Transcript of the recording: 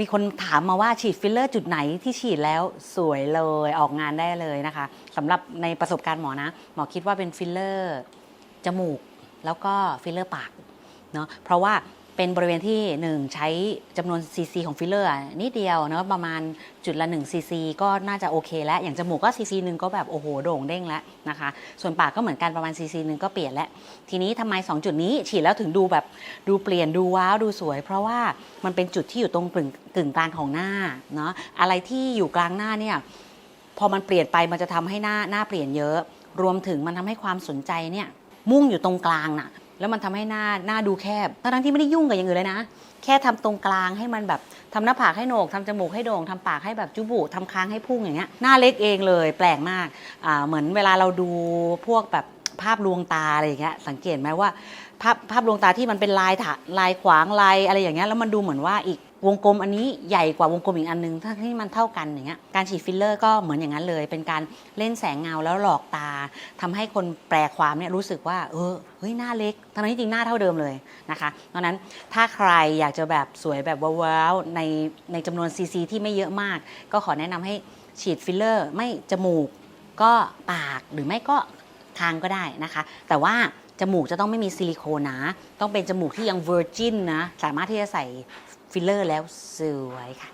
มีคนถามมาว่าฉีดฟิลเลอร์จุดไหนที่ฉีดแล้วสวยเลยออกงานได้เลยนะคะสำหรับในประสบการณ์หมอนะ หมอคิดว่าเป็นฟิลเลอร์จมูก แล้วก็ฟิลเลอร์ปากเนาะเพราะว่า เป็นบริเวณที่ 1 ใช้จำนวนซีซีของฟิลเลอร์นิดเดียวเนาะประมาณจุดละ1ซีซีก็น่าจะโอเคแล้ว อย่างจมูกก็ซีซีหนึ่งก็แบบโอ้โหโด่งเด้งแล้วนะคะ ส่วนปากก็เหมือนกันประมาณซีซีหนึ่งก็เปลี่ยนแล้ว ทีนี้ทำไม 2 จุดนี้ฉีดแล้วถึงดูแบบดูเปลี่ยนดูว้าวดูสวย เพราะว่ามันเป็นจุดที่อยู่ตรงกึ่งกึ่งกลางของหน้าเนาะอะไรที่อยู่กลางหน้าเนี่ยพอมันเปลี่ยนไปมันจะทำให้หน้าหน้าเปลี่ยนเยอะ รวมถึงมันทำให้ความสนใจเนี่ยมุ่งอยู่ตรงกลางน่ะ แล้วมันทำให้หน้าหน้าดูแคบทั้งที่ไม่ได้ยุ่งกับอย่างอื่นเลยนะ แค่ทำตรงกลางให้มันแบบทำหน้าผากให้โหนกทำจมูกให้โด่งทำปากให้แบบจุบุทำค้างให้พุ่งอย่างเงี้ยหน้าเล็กเองเลย แปลกมากอ่าเหมือนเวลาเราดูพวกแบบภาพลวงตาอะไรอย่างเงี้ยสังเกตไหมว่าภาพภาพลวงตาที่มันเป็นลายถะลายขวางลายอะไรอย่างเงี้ยแล้วมันดูเหมือนว่าอีก วงกลมอันนี้ใหญ่กว่าวงกลมอีกอันนึงทั้งที่มันเท่ากันอย่างเงี้ยการฉีดฟิลเลอร์ก็เหมือนอย่างนั้นเลย เป็นการเล่นแสงเงาแล้วหลอกตาทำให้คนแปลความเนี่ยรู้สึกว่า เออเฮ้ยหน้าเล็กทั้งที่จริงหน้าเท่าเดิมเลยนะคะเพราะนั้นถ้าใครอยากจะแบบสวยแบบว้าวๆในในจำนวนซีซีที่ไม่เยอะมาก ก็ขอแนะนำให้ฉีดฟิลเลอร์ ไม่จมูกก็ปากหรือไม่ก็คางก็ได้นะคะ แต่ว่าจมูกจะต้องไม่มีซิลิโคนนะ ต้องเป็นจมูกที่ยังเวอร์จินนะ สามารถที่จะใส่ ฟิลเลอร์แล้วสวยค่ะ